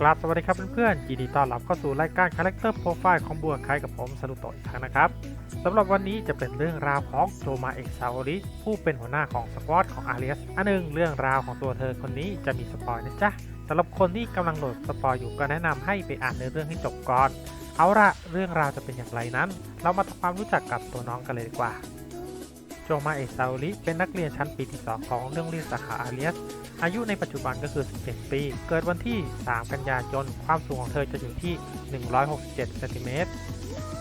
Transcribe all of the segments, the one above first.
กราบสวัสดีครับเพื่อนๆยินดีต้อนรับเข้าสู่รายการคาแรคเตอร์โปรไฟล์ของบัวคายกับผมสรุโตะอีกครั้งนะครับสำหรับวันนี้จะเป็นเรื่องราวของโจมาเอกซาโอริผู้เป็นหัวหน้าของสควอตของอารีสอันหนึ่งเรื่องราวของตัวเธอคนนี้จะมีสปอยนะจ๊ะสำหรับคนที่กำลังโหลดสปอยอยู่ก็แนะนำให้ไปอ่านเนื้อเรื่องให้จบก่อน เอาละเรื่องราวจะเป็นอย่างไรนั้น เรามาทำความรู้จักกับตัวน้องกันเลยดีกว่า โจมาเอซาโอริเป็นนักเรียนชั้นปีที่ 2 ของเรื่องเรียนสาขาอาเรียส อายุในปัจจุบันก็คือ11ปี เกิดวันที่ 3 กันยายน ความสูงของเธอจะอยู่ที่ 167เซนติเมตร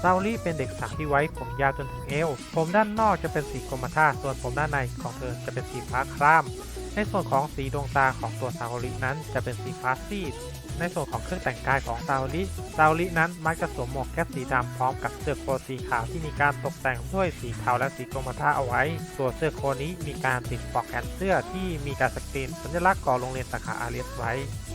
ซาโอริเป็นเด็กสาวที่ไว้ผมยาวจนถึงเอว ผมด้านนอกจะเป็นสีกรมท่า ส่วนผมด้านในของเธอจะเป็นสีฟ้าคราม ในส่วนของสีดวงตาของตัวซาโอรินั้นจะเป็นสีฟ้าซีด ในส่วนของเครื่องแต่งกายของซาโอริซาโอรินั้นมักจะสวมหมวกแก๊ปสีดำพร้อมกับเสื้อโค้ทสีขาวที่มีการตกแต่งด้วยสีเทาและสีกรมท่าเอาไว้ตัวเสื้อโค้นี้มีการติดปลอกแขนเสื้อที่มีการสกรีนสัญลักษณ์ของโรงเรียนสาขาอาเรียสไว้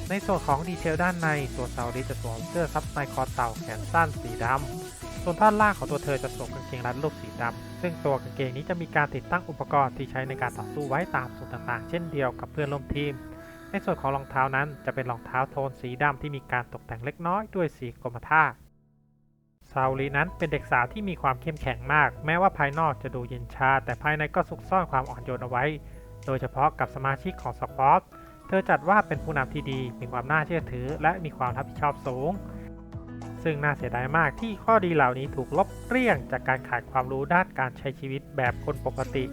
ในส่วนของดีเทลด้านในตัวซาโอริจะสวมเสื้อซับในคอเต่าแขนสั้นสีดำส่วนท่อนล่างของตัวเธอจะสวมกางเกงรัดรูปสีดำซึ่งตัวกางเกงนี้จะมีการติดตั้งอุปกรณ์ที่ใช้ในการต่อสู้ไว้ตามส่วนต่างๆ เช่นเดียวกับเพื่อนร่วมทีม ในส่วนของรองเท้านั้นจะเป็นรองเท้าโทนสีดำที่มีการตกแต่งเล็กน้อยด้วยสีกรมท่าซาลีนั้นเป็นเด็กสาวที่มีความเข้มแข็งมาก แม้ว่าภายนอกจะดูเย็นชา แต่ภายในก็ซุกซ่อนความอ่อนโยนเอาไว้ โดยเฉพาะกับสมาชิกของสควอตเธอจัดว่าเป็นผู้นำที่ดี มีความน่าเชื่อถือ และมีความรับผิดชอบสูง ซึ่งน่าเสียดายมากที่ข้อดีเหล่านี้ถูกลบเกลี้ยงจากการขาดความรู้ด้านการใช้ชีวิตแบบคนปกติ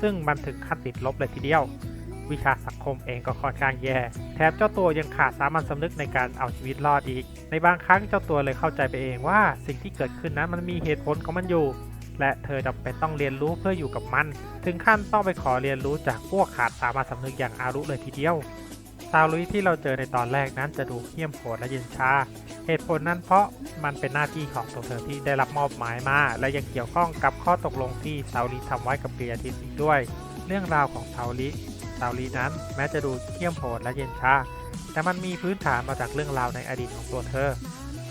ซึ่งมันถึงขั้นติดลบเลยทีเดียว วิชาสังคมเองก็ค่อนข้างแย่ แถมเจ้าตัวยังขาดสามัญสำนึกในการเอาชีวิตรอดอีก ในบางครั้งเจ้าตัวเลยเข้าใจไปเองว่าสิ่งที่เกิดขึ้นนั้นมันมีเหตุผลของมันอยู่ และเธอจำเป็นต้องเรียนรู้เพื่ออยู่กับมัน ถึงขั้นต้องไปขอเรียนรู้จากพวกขาดสามัญสำนึกอย่างอารุเลยทีเดียวซาลุยที่เราเจอในตอนแรกนั้นจะดูเหี้ยมโหดและเย็นชา เหตุผลนั้นเพราะมันเป็นหน้าที่ของตัวเธอที่ได้รับมอบหมายมา และยังเกี่ยวข้องกับข้อตกลงที่ซาลีทำไว้กับเปียทิสอีกด้วย เรื่องราวของซาลี ซาลีนั้น แม้จะดูเขี้ยมโหดและเย็นชา แต่มันมีพื้นฐานมาจากเรื่องราวในอดีตของตัวเธอ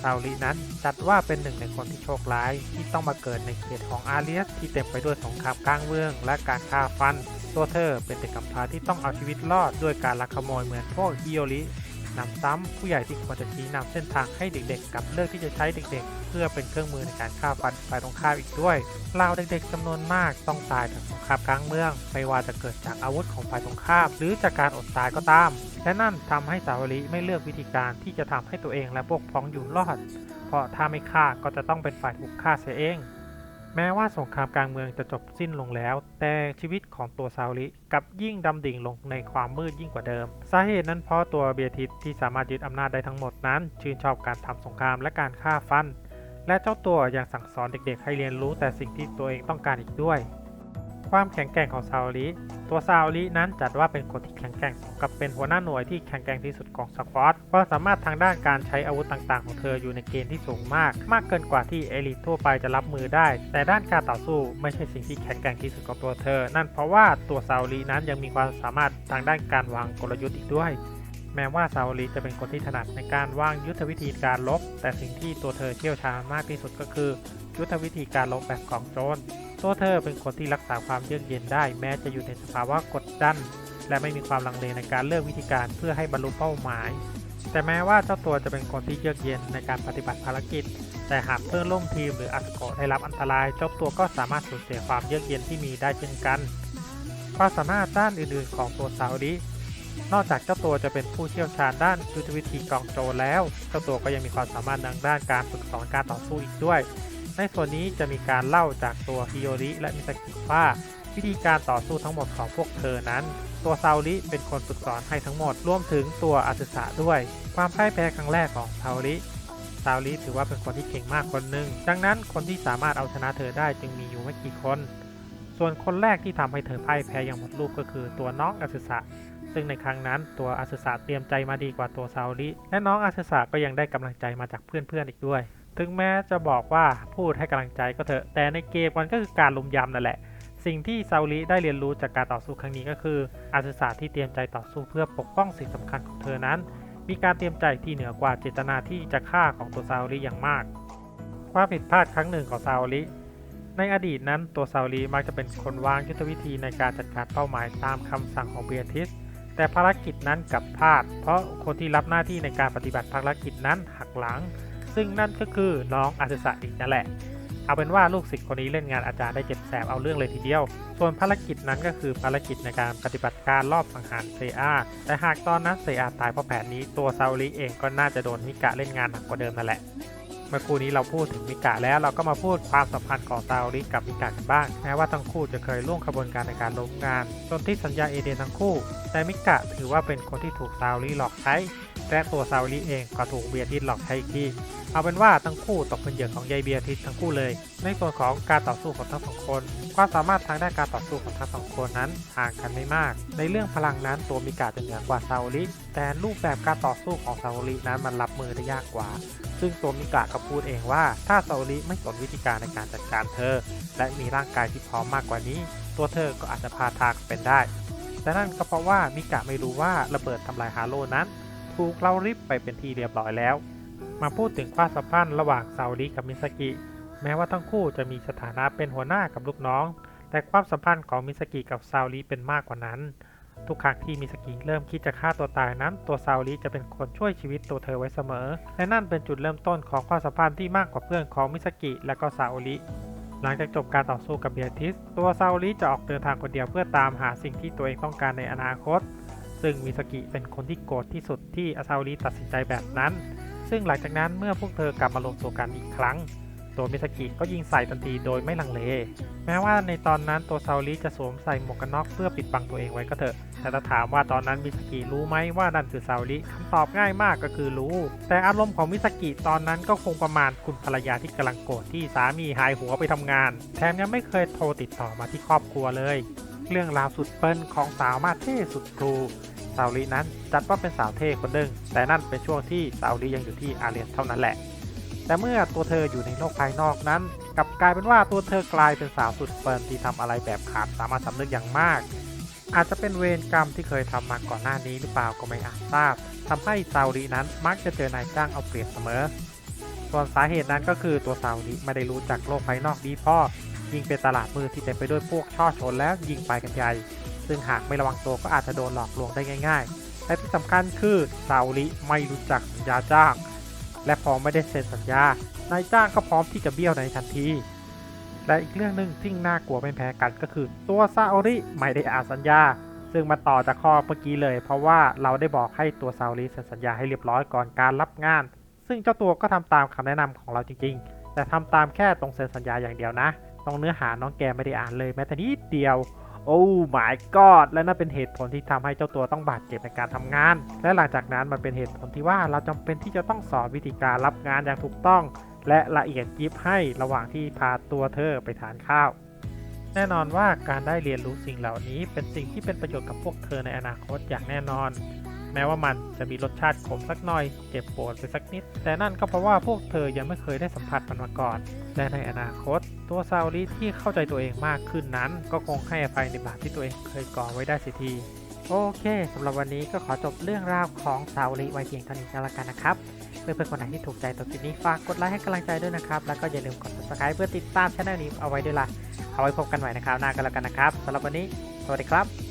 ซาลีนั้นจัดว่าเป็นหนึ่งในคนที่โชคร้าย ที่ต้องมาเกิดในเขตของอาเรียสที่เต็มไปด้วยสงครามกลางเมือง และการฆ่าฟัน ตัวเธอเป็นเด็กกำพร้าที่ต้องเอาชีวิตรอดด้วยการลักขโมยเหมือนพวกฮิโอริ นำซ้ำผู้ใหญ่ที่ควรจะชี้นำเส้นทางให้เด็กๆ กับเลือกที่จะใช้เด็กๆ เพื่อเป็นเครื่องมือในการฆ่าฟันฝ่ายตรงข้ามอีกด้วยเหล่าเด็กๆจำนวนมากต้องตายจากสงครามกลางเมือง ไม่ว่าจะเกิดจากอาวุธของฝ่ายตรงข้ามหรือจากการอดตายก็ตาม และนั่นทำให้สาวริไม่เลือกวิธีการที่จะทำให้ตัวเองและพวกพ้องอยู่รอด เพราะถ้าไม่ฆ่าก็จะต้องเป็นฝ่ายถูกฆ่าเสียเอง แม้ว่าสงครามกลางเมืองจะจบสิ้นลงแล้ว แต่ชีวิตของตัวซาลิกับยิ่งดำดิ่งลงในความมืดยิ่งกว่าเดิม สาเหตุนั้นเพราะตัวเบียทิสที่สามารถยึดอำนาจได้ทั้งหมดนั้น ชื่นชอบการทำสงครามและการฆ่าฟัน และเจ้าตัวยังสั่งสอนเด็กๆ ให้เรียนรู้แต่สิ่งที่ตัวเองต้องการอีกด้วย ความแข็งแกร่งของซาลิ ตัวซาลินั้นจัดว่าเป็นคนที่แข็งแกร่งกับเป็นหัวหน้าหน่วยที่แข็งแกร่งที่สุดของสควอตความสามารถทางด้านการใช้อาวุธต่างๆ ของเธออยู่ในเกณฑ์ที่สูงมาก มากเกินกว่าที่เอลิททั่วไปจะรับมือได้ แต่ด้านการต่อสู้ไม่ใช่สิ่งที่แข็งแกร่งที่สุดของตัวเธอ นั่นเพราะว่าตัวซาลินั้นยังมีความสามารถทางด้านการวางกลยุทธ์อีกด้วยแม้ว่าซาโอลีจะเป็นคนที่ถนัดในการวางยุทธวิธีการลบ แต่สิ่งที่ตัวเธอเชี่ยวชาญมากที่สุดก็คือ ยุทธวิธีการลบแบบกองโจร ตัวเธอเป็นคนที่รักษาความเยือกเย็นได้ แม้จะอยู่ในสภาวะกดดัน และไม่มีความลังเลในการเลือกวิธีการเพื่อให้บรรลุเป้าหมาย แต่แม้ว่าเจ้าตัวจะเป็นคนที่เยือกเย็นในการปฏิบัติภารกิจ แต่หากเพื่อนร่วมทีมหรืออัสโกได้รับอันตรายเจ้าตัวก็สามารถสูญเสียความเยือกเย็นที่มีได้เช่นกันความสามารถด้านอื่นๆ ของตัวซาอุดินอกจากเจ้าตัวจะเป็นผู้เชี่ยวชาญด้านยุทธวิธีกองโจรแล้ว เจ้าตัวก็ยังมีความสามารถทางด้านการฝึกสอนการต่อสู้อีกด้วย ในส่วนนี้จะมีการเล่าจากตัวฮิโอริและมิซากิว่าวิธีการต่อสู้ทั้งหมดของพวกเธอนั้น ตัวซาอุริเป็นคนฝึกสอนให้ทั้งหมดรวมถึงตัวอาซึสะด้วย ความพ่ายแพ้ครั้งแรกของซาอุริซาอุริถือว่าเป็นคนที่เก่งมากคนหนึ่งดังนั้นคนที่สามารถเอาชนะเธอได้จึงมีอยู่ไม่กี่คน ส่วนคนแรกที่ทำให้เธอพ่ายแพ้อย่างหมดรูปก็คือตัวน้องอาซึสะซึ่งในครั้งนั้นตัวอาซึสะเตรียมใจมาดีกว่าตัวซาอุริและน้องอาซึสะก็ยังได้กำลังใจมาจากเพื่อนๆอีกด้วย ถึงแม้จะบอกว่าพูดให้กำลังใจก็เถอะ แต่ในเกมมันก็คือการลุมยำนั่นแหละ สิ่งที่ซาอุริได้เรียนรู้จากการต่อสู้ครั้งนี้ก็คืออาซึสะที่เตรียมใจต่อสู้เพื่อปกป้องสิ่งสำคัญของเธอนั้น มีการเตรียมใจที่เหนือกว่าเจตนาที่จะฆ่าของตัวซาอุริอย่างมาก ความผิดพลาดครั้งหนึ่งของซาอุริในอดีตนั้นตัวซาอุริมักจะเป็นคนวางยุทธวิธีในการจัดการเป้าหมายตามคำสั่งของเบียทิสแต่ภารกิจนั้นกลับพลาด เพราะคนที่รับหน้าที่ในการปฏิบัติภารกิจนั้นหักหลัง ซึ่งนั่นก็คือน้องอาซึสะอีกนั่นแหละ เอาเป็นว่าลูกศิษย์คนนี้เล่นงานอาจารย์ได้เจ็บแสบเอาเรื่องเลยทีเดียว ส่วนภารกิจนั้นก็คือภารกิจในการปฏิบัติการรอบสังหารเซอาแต่หากตอนนั้นเซอาตายเพราะแผนนี้ตัวซาโอริเองก็น่าจะโดนมิกะเล่นงานหนักกว่าเดิมนั่นแหละเมื่อคู่นี้เราพูดถึงมิกะแล้วเราก็มาพูดความสัมพันธ์ของซาโอริกับมิกะกันบ้างแม้ว่าทั้งคู่จะเคยร่วมขบวนการในการล้มงาน จนที่สัญญาเอเดนทั้งคู่ แต่มิกะถือว่าเป็นคนที่ถูกซาโอริหลอกใช้ และตัวซาโอริเองก็ถูกเบียร์ทิสหลอกใช้อีกทีเอาเป็นว่าทั้งคู่ตกเป็นเหยื่อของยายเบียร์ทิสทั้งคู่เลย ในส่วนของการต่อสู้ของทั้งสองคน ความสามารถทางด้านการต่อสู้ของทั้งสองคนนั้นห่างกันไม่มาก ในเรื่องพลังนั้นตัวมิกะจะเหนือกว่าซาโอริแต่รูปแบบการต่อสู้ของซาโอรินั้นมันรับมือได้ยากกว่า ซึ่งตัวมิกะก็พูดเองว่า ถ้าซาโอริไม่สนวิธีการในการจัดการเธอ และมีร่างกายที่พร้อมมากกว่านี้ ตัวเธอก็อาจจะพาทางเป็นได้ แต่นั่นก็เพราะว่ามิกะไม่รู้ว่าระเบิดทำลายฮาโลนั้น ถูกเราริบไปเป็นที่เรียบร้อยแล้ว มาพูดถึงความสัมพันธ์ระหว่างซาโอริกับมิสกิ แม้ว่าทั้งคู่จะมีสถานะเป็นหัวหน้ากับลูกน้อง แต่ความสัมพันธ์ของมิสกิกับซาโอริเป็นมากกว่านั้น ทุกครั้งที่มิสกิเริ่มคิดจะฆ่าตัวตายนั้น ตัวซาโอริจะเป็นคนช่วยชีวิตตัวเธอไว้เสมอ และนั่นเป็นจุดเริ่มต้นของความสัมพันธ์ที่มากกว่าเพื่อนของมิสกิและก็ซาโอริหลังจากจบการต่อสู้กับเบียทิส ตัวซาโอริจะออกเดินทางคนเดียวเพื่อตามหาสิ่งที่ตัวเองต้องการในอนาคต ซึ่งมิสกิเป็นคนที่โกรธที่สุดที่อาซาโอริตัดสินใจแบบนั้น ซึ่งหลังจากนั้นเมื่อพวกเธอกลับมารวมตัวกันอีกครั้ง ตัวมิสกิก็ยิงใส่ทันทีโดยไม่ลังเล แม้ว่าในตอนนั้นตัวซาโอริจะสวมใส่หมวกกันน็อกเพื่อปิดบังตัวเองไว้ก็เถอะ แต่ถ้าถามว่าตอนนั้นมิสกิรู้ไหมว่านั่นคือซาโอริคำตอบง่ายมากก็คือรู้ แต่อารมณ์ของมิสกิตอนนั้นก็คงประมาณคุณภรรยาที่กำลังโกรธที่สามีหายหัวไปทำงาน แถมยังไม่เคยโทรติดต่อมาที่ครอบครัวเลย เรื่องราวสุดเปิ้ลของสาวมาเท่สุดครูซาอุลีนั้นจัดว่าเป็นสาวเท่คนหนึ่งแต่นั่นเป็นช่วงที่ซาอุลียังอยู่ที่อาเรียนเท่านั้นแหละ แต่เมื่อตัวเธออยู่ในโลกภายนอกนั้นกลับกลายเป็นว่าตัวเธอกลายเป็นสาวสุดเฟิร์นที่ทำอะไรแบบขาดสามารถสำนึกอย่างมาก อาจจะเป็นเวรกรรมที่เคยทำมาก่อนหน้านี้หรือเปล่าก็ไม่อาจทราบทำให้ซาอุลีนั้นมักจะเจอนายจ้างเอาเปรียบเสมอ ส่วนสาเหตุนั้นก็คือตัวซาอุลีไม่ได้รู้จักโลกภายนอกดีพอ ยิ่งเป็นตลาดมืดที่เต็มไปด้วยพวกช่อชนแล้วยิงไปกันใหญ่ ซึ่งหากไม่ระวังตัวก็อาจจะโดนหลอกลวงได้ง่าย ๆ และที่สำคัญคือซาอุริไม่รู้จักสัญญาจ้าง และพอไม่ได้เซ็นสัญญานายจ้างก็พร้อมที่จะเบี้ยวในทันที และอีกเรื่องหนึ่งที่น่ากลัวไม่แพ้กันก็คือ ตัวซาอุริไม่ได้อ่านสัญญา ซึ่งมาต่อจากข้อเมื่อกี้เลย เพราะว่าเราได้บอกให้ตัวซาอุริเซ็นสัญญาให้เรียบร้อยก่อนการรับงาน ซึ่งเจ้าตัวก็ทำตามคำแนะนำของเราจริงๆ แต่ทำตามแค่ตรงเซ็นสัญญาอย่างเดียวนะ ตรงเนื้อหาน้องแกไม่ได้อ่านเลยแม้แต่นิดเดียว โอ้ my god และนั่นเป็นเหตุผลที่ทำให้เจ้าตัวต้องบาดเจ็บในการทำงาน และหลังจากนั้นมันเป็นเหตุผลที่ว่าเราจำเป็นที่จะต้องสอนวิธีการรับงานอย่างถูกต้อง และละเอียดยิบให้ระหว่างที่พาตัวเธอไปทานข้าวแน่นอนว่าการได้เรียนรู้สิ่งเหล่านี้เป็นสิ่งที่เป็นประโยชน์กับพวกเธอในอนาคตอย่างแน่นอน แม้ว่ามันจะมีรสชาติขมสักหน่อยเจ็บปวดไปสักนิด แต่นั่นก็เพราะว่าพวกเธอยังไม่เคยได้สัมผัสมันมาก่อน และในอนาคต ตัวซาโอริที่เข้าใจตัวเองมากขึ้นนั้น ก็คงให้อภัยในบาปที่ตัวเองเคยก่อไว้ได้สิทีโอเคสำหรับวันนี้ก็ขอจบเรื่องราวของซาโอริไว้เพียงเท่านี้ก็แล้วกันนะครับ เพื่อนๆคนไหนที่ถูกใจตัวคลิปนี้ฝากกดไลค์ให้กำลังใจด้วยนะครับ แล้วก็อย่าลืมกด subscribe เพื่อติดตามช่องนี้เอาไว้ด้วยล่ะ เอาไว้พบกันใหม่ในคราวหน้ากันแล้วกันนะครับสำหรับวันนี้ สวัสดีครับ